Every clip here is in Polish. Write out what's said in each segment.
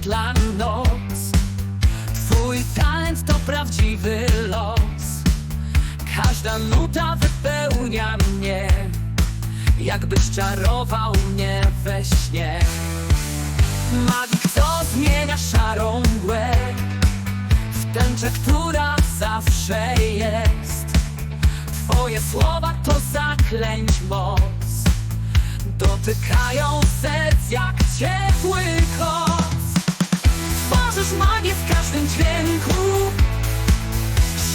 rozświetla noc. Twój talent to prawdziwy los. Każda nuta wypełnia mnie Jakbyś czarował mnie we śnie. Magik, co zmienia szarą mgłę W tęczę, która zawsze jest? Twoje słowa to zaklęć moc. Dotykają serc jak ciepły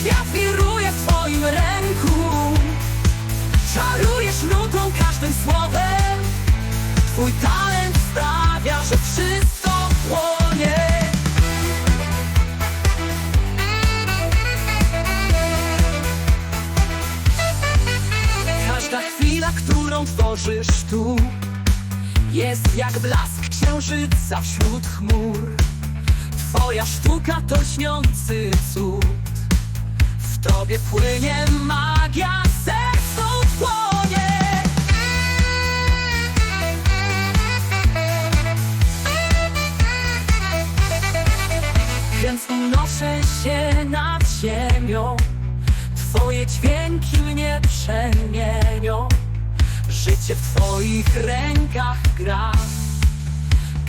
Świat wiruje w twoim ręku. Czarujesz nutą każdym słowem. Twój talent sprawia, że wszystko płonie. Każda chwila, którą tworzysz tu Jest jak blask księżyca wśród chmur. Twoja sztuka to śniący cud tobie płynie magia, sercu płonie. Więc unoszę się nad ziemią. Twoje dźwięki mnie przemienią. Życie w Twoich rękach gra.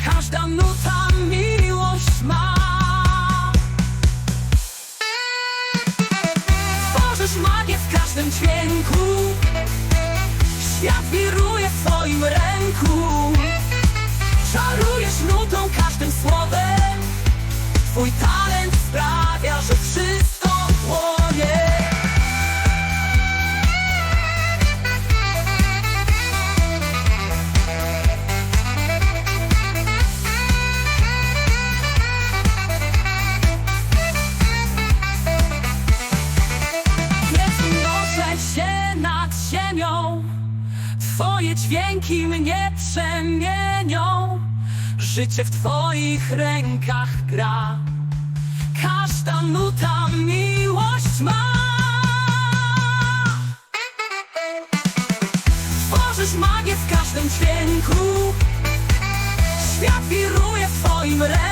Każda nuta miłość ma dźwięku Świat wiruje w Twoim ręku. Czarujesz nutą każdym słowem. Twój talent sprawia, że wszystko Twoje dźwięki mnie przemienią. Życie w Twoich rękach gra. Każda nuta miłość ma. Tworzysz magię w każdym dźwięku. Świat wiruje w Twoim ręku